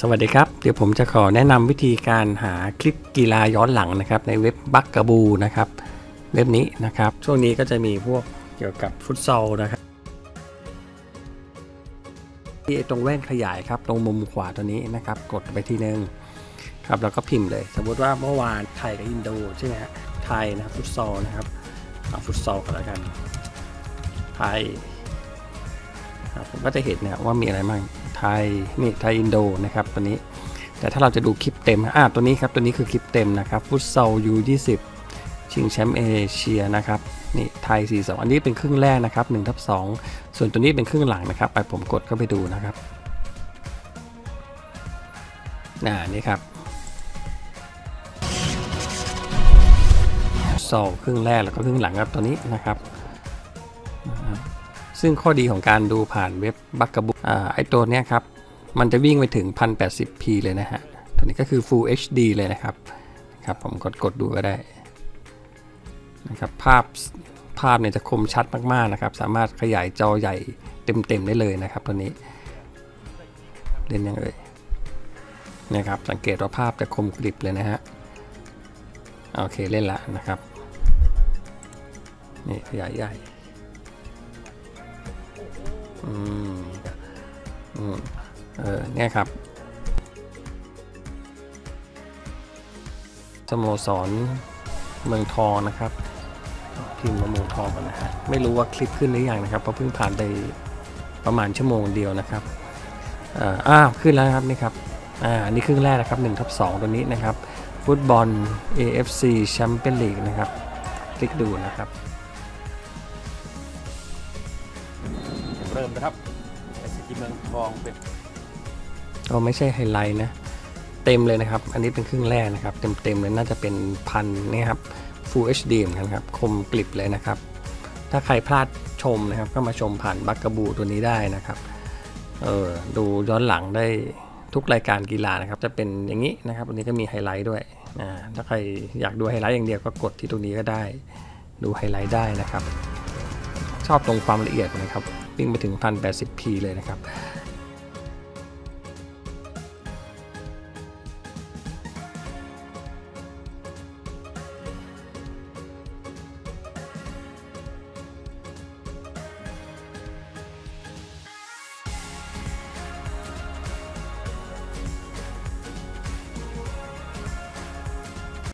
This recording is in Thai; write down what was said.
สวัสดีครับ เดี๋ยวผมจะขอแนะนำวิธีการหาคลิปกีฬาย้อนหลังนะครับ ในเว็บบักก a บูนะครับ เว็บนี้นะครับ ช่วงนี้ก็จะมีพวกเกี่ยวกับฟุตซอลนะครับที่ตรงแว่นขยายครับ ตรงมุมขวาตัวนี้นะครับ กดไปทีนึงครับแล้วก็พิมพ์เลย สมมติว่าเมื่อวานไทยกับอินโดใช่ไหมฮะไทยนะครับฟุตซอลนะครับเอาฟุตซอลกันแล้วกันไทยครับผมก็จะเห็นเนี่ยว่ามีอะไรบ้าง ไทยนี่ไทยอินโดนะครับตัวนี้ แต่ถ้าเราจะดูคลิปเต็มอ่าตัวนี้ครับตัวนี้คือคลิปเต็มนะครับฟุตซอลยู20ชิงแชมป์เอเชียนะครับนี่ไทย 42 อันนี้เป็นครึ่งแรกนะครับ1ทับ2ส่วนตัวนี้เป็นครึ่งหลังนะครับ ไปผมกดเข้าไปดูนะครับอ่านี่ครับซอลครึ่งแรกแล้วก็ครึ่งหลังครับตัวนี้นะครับ ซึ่งข้อดีของการดูผ่านเว็บบักกะบุอ่าไอตัวเนี้ยครับ มันจะวิ่งไปถึง 1080p เลยนะฮะตัวนี้ก็คือ Full HD เลยนะครับครับ ผมกดกดดูก็ได้นะครับภาพภาพเนี่ยจะคมชัดมากๆนะครับ สามารถขยายจอใหญ่เต็มๆได้เลยนะครับตัวนี้เล่นยังเอ่ยนะครับสังเกตว่าภาพจะคมกริบเลยนะฮะโอเคเล่นละนะครับนี่ขยายใหญ่ อืมอืมเออเนี่ยครับสโมสรเมืองทองนะครับพิมพ์มาเมืองทองก่อนนะฮะไม่รู้ว่าคลิปขึ้นหรือยังนะครับเพราะเพิ่งผ่านไปประมาณชั่วโมงเดียวนะครับอ่าอ้าวขึ้นแล้วครับนี่ครับอ่านี่ครึ่งแรกนะครับ1ทับ2ตัวนี้นะครับฟุตบอล AFC แชมเปี้ยนลีกนะครับ คลิกดูนะครับ เริ่มนะครับไอซีทีเมืองทองเป็นก็ไม่ใช่ไฮไลท์นะ เต็มเลยนะครับ อันนี้เป็นครึ่งแรกนะครับ เต็มๆเลยน่าจะเป็นพันนี่ครับ Full HD เหมือนกันครับ คมกลิบเลยนะครับ ถ้าใครพลาดชมนะครับ ก็มาชมผ่านบักกะบูตัวนี้ได้นะครับ เออดูย้อนหลังได้ทุกรายการกีฬานะครับ จะเป็นอย่างนี้นะครับวันนี้ก็มีไฮไลท์ด้วยอ่าถ้าใครอยากดูไฮไลท์อย่างเดียวก็กดที่ตรงนี้ก็ได้ ดูไฮไลท์ได้นะครับ ชอบตรงความละเอียดนะครับวิ่งไปถึง 1080p เลยนะครับ